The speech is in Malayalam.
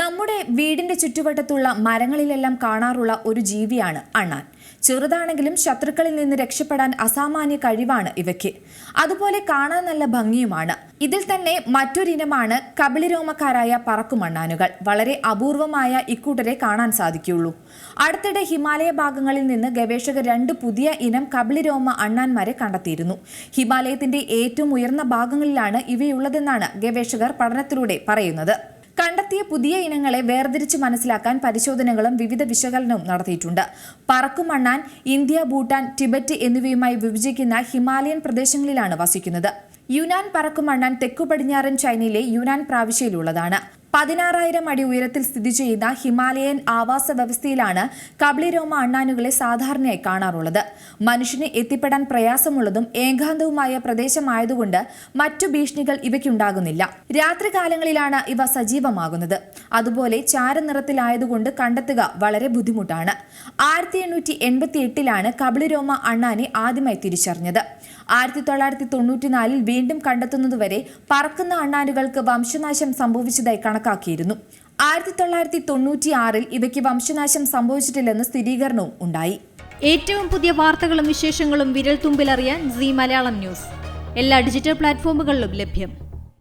നമ്മുടെ വീടിന്റെ ചുറ്റുവട്ടത്തുള്ള മരങ്ങളിലെല്ലാം കാണാറുള്ള ഒരു ജീവിയാണ് അണ്ണാൻ. ചെറുതാണെങ്കിലും ശത്രുക്കളിൽ നിന്ന് രക്ഷപ്പെടാൻ അസാമാന്യ കഴിവാണ് ഇവയ്ക്ക്. അതുപോലെ കാണാൻ നല്ല ഭംഗിയുമാണ്. ഇതിൽ തന്നെ മറ്റൊരിനമാണ് കബളിരോമക്കാരായ പറക്കുമണ്ണാനുകൾ വളരെ അപൂർവമായ ഇക്കൂട്ടരെ കാണാൻ സാധിക്കുകയുള്ളൂ. അടുത്തിടെ ഹിമാലയ ഭാഗങ്ങളിൽ നിന്ന് ഗവേഷകർ രണ്ട് പുതിയ ഇനം കബളിരോമ അണ്ണാൻമാരെ കണ്ടെത്തിയിരുന്നു. ഹിമാലയത്തിന്റെ ഏറ്റവും ഉയർന്ന ഭാഗങ്ങളിലാണ് ഇവയുള്ളതെന്നാണ് ഗവേഷകർ പഠനത്തിലൂടെ പറയുന്നത്. കണ്ടെത്തിയ പുതിയ ഇനങ്ങളെ വേർതിരിച്ച് മനസ്സിലാക്കാൻ പരിശോധനകളും വിവിധ വിശകലനവും നടത്തിയിട്ടുണ്ട്. പറക്കുമണ്ണാൻ ഇന്ത്യ ഭൂട്ടാൻ ടിബറ്റ് എന്നിവയുമായി വിഭജിക്കുന്ന ഹിമാലയൻ പ്രദേശങ്ങളിലാണ് വസിക്കുന്നത്. യുനാൻ പറക്കുമണ്ണാൻ തെക്കു പടിഞ്ഞാറൻ ചൈനയിലെ യുനാൻ പ്രാവിശ്യയിലുള്ളതാണ്. പതിനാറായിരം അടി ഉയരത്തിൽ സ്ഥിതി ചെയ്യുന്ന ഹിമാലയൻ ആവാസ വ്യവസ്ഥയിലാണ് കബളിരോമ അണ്ണാനുകളെ സാധാരണയായി കാണാറുള്ളത്. മനുഷ്യന് എത്തിപ്പെടാൻ പ്രയാസമുള്ളതും ഏകാന്തവുമായ പ്രദേശമായതുകൊണ്ട് മറ്റു ഭീഷണികൾ ഇവയ്ക്കുണ്ടാകുന്നില്ല. രാത്രികാലങ്ങളിലാണ് ഇവ സജീവമാകുന്നത്. അതുപോലെ ചാരനിറത്തിലായതുകൊണ്ട് കണ്ടെത്തുക വളരെ ബുദ്ധിമുട്ടാണ്. ആയിരത്തി എണ്ണൂറ്റി എൺപത്തി എട്ടിലാണ് കബളിരോമ അണ്ണാനെ ആദ്യമായി തിരിച്ചറിഞ്ഞത്. ആയിരത്തി തൊള്ളായിരത്തി തൊണ്ണൂറ്റിനാലിൽ വീണ്ടും കണ്ടെത്തുന്നതുവരെ പറക്കുന്ന അണ്ണാനുകൾക്ക് വംശനാശം സംഭവിച്ചതായി കണക്കാക്കിയിരുന്നു. ആയിരത്തി തൊള്ളായിരത്തി തൊണ്ണൂറ്റിയാറിൽ ഇവയ്ക്ക് വംശനാശം സംഭവിച്ചിട്ടില്ലെന്ന് സ്ഥിരീകരണവും ഉണ്ടായി. ഏറ്റവും പുതിയ വാർത്തകളും വിശേഷങ്ങളും വിരൽ തുമ്പിലറിയാൻ സി മലയാളം ന്യൂസ്. എല്ലാ ഡിജിറ്റൽ പ്ലാറ്റ്ഫോമുകളിലും ലഭ്യം.